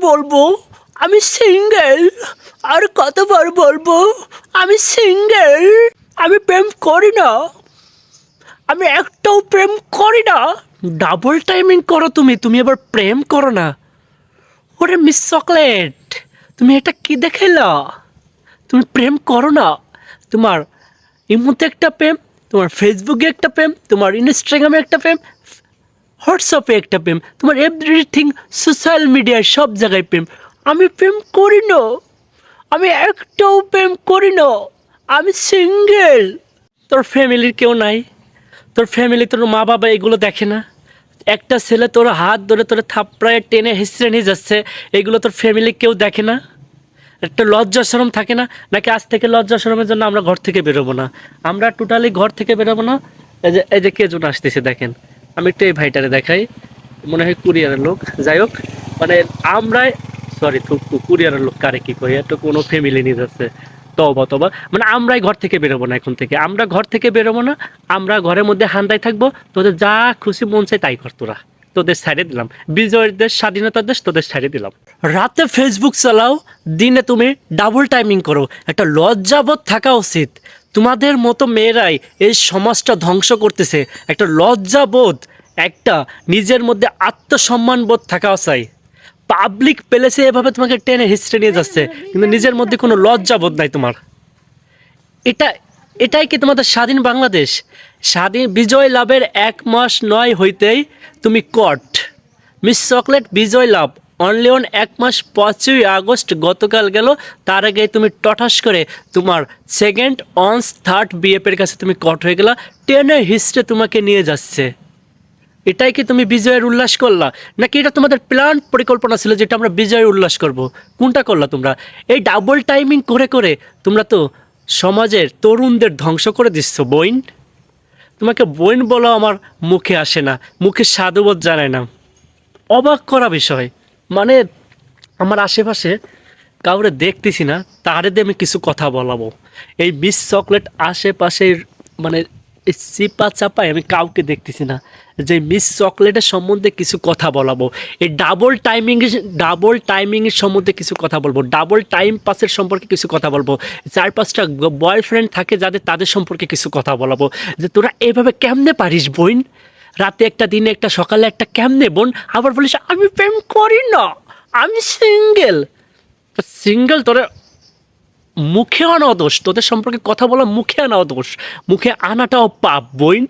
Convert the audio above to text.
বলব, আমি সিঙ্গেল আর কতবার বলব, আমি সিঙ্গেল আমি প্রেম করি না। আমি একটাও প্রেম করি না। ডাবল টাইমিং করো তুমি তুমি আবার প্রেম করো না। ওরে মিস চকলেট তুমি এটা কি দেখাইলা? তুমি প্রেম করো না। তোমার ইমোতে একটা প্রেম, তোমার ফেসবুকে একটা প্রেম, তোমার ইনস্টাগ্রামে একটা প্রেম হোয়াটসঅ্যাপে একটা প্রেম, তোমার এভরিথিং সোশ্যাল মিডিয়ায় সব জায়গায় প্রেম। আমি প্রেম করি না। আমি একটাও প্রেম করি না। আমি সিঙ্গেল তোর ফ্যামিলির কেউ নাই। তোর ফ্যামিলি তোর মা বাবা এগুলো দেখে না। একটা ছেলে তোর হাত ধরে তোর থাপড়ায় টেনে হিসড়ে নিয়ে যাচ্ছে, এগুলো তোর ফ্যামিলি কেউ দেখে না। একটা লজ্জা শরম থাকে না? নাকি আজ থেকে লজ্জা শরমের জন্য আমরা ঘর থেকে বেরোবো না? আমরা টোটালি ঘর থেকে বেরোবো না? এই যে এই যে কে জন আসতেছে দেখেন। আমি একটু এই ভাইটারে দেখাই। মনে হয় কুরিয়ারের লোক। যাই হোক মানে আমরাই সরি কুরিয়ারের লোক কারে কি কই একটা কোনো ফ্যামিলি নিয়ে যাচ্ছে। তবা তবা মানে আমরাই ঘর থেকে বেরোবো না এখন থেকে। আমরা ঘর থেকে বেরোবো না। আমরা ঘরের মধ্যে হান্দায় থাকব। তোদের যা খুশি মন চাই তাই কর তোরা। তোদের ছাড়ে দিলাম। বিজয়ের দেশ, স্বাধীনতার দেশ, তোদের ছাড়ে দিলাম। রাতে ফেসবুক চালাও, দিনে তুমি ডাবল টাইমিং করো। একটা লজ্জাবোধ থাকা উচিত। তোমাদের মতো মেয়েরাই এই সমাজটা ধ্বংস করতেছে। একটা লজ্জাবোধ, একটা নিজের মধ্যে আত্মসম্মান বোধ থাকা চাই পাবলিক প্লেসে এভাবে তোমাকে টেনে হিস্ট্রি নিয়ে যাচ্ছে, কিন্তু নিজের মধ্যে কোনো লজ্জাবোধ নাই তোমার। এটা, এটাই কি তোমাদের স্বাধীন বাংলাদেশ? স্বাধীন বিজয় লাভের এক মাস নয় হইতেই তুমি কট মিস চকলেট বিজয় লাভ অনলি অন এক মাস পাঁচই আগস্ট গতকাল গেল। তার আগে তুমি টঠাস করে তোমার সেকেন্ড অনস থার্ড বিএফের কাছে তুমি কট হয়ে গেলা। টেনে হিস্ট্রে তোমাকে নিয়ে যাচ্ছে। এটাই কি তুমি বিজয়ের উল্লাস করলা? নাকি এটা তোমাদের প্ল্যান পরিকল্পনা ছিল যেটা আমরা বিজয়ের উল্লাস করব? কোনটা করলা তোমরা? এই ডাবল টাইমিং করে করে তোমরা তো সমাজের তরুণদের ধ্বংস করে দিচ্ছ বইন তোমাকে বইন বলা আমার মুখে আসে না, মুখে সাধুবোধ জানায় না। অবাক করা বিষয়। মানে আমার আশেপাশে কাউরে দেখতেছি না, তারে দিয়ে আমি কিছু কথা বলাবো। এই মিস চকলেট আশেপাশের মানে চিপা চাপায় আমি কাউকে দেখতেছি না, যে মিস চকলেটের সম্বন্ধে কিছু কথা বলাবো। এই ডাবল টাইমিং ডাবল টাইমিংয়ের সম্বন্ধে কিছু কথা বলব। ডাবল টাইম পাসের সম্পর্কে কিছু কথা বলব। চার পাঁচটা বয়ফ্রেন্ড থাকে যাদের, তাদের সম্পর্কে কিছু কথা বলাবো। যে তোরা এভাবে কেমনে পারিস বইন রাতে একটা দিনে একটা সকালে একটা কেমনে বোন? আবার বলিস, আমি প্রেম করি না। আমি সিঙ্গেল সিঙ্গেল তোরা মুখে আনা দোষ। তোদের সম্পর্কে কথা বলা মুখে আনা দোষ। মুখে আনাটাও পাপ বইন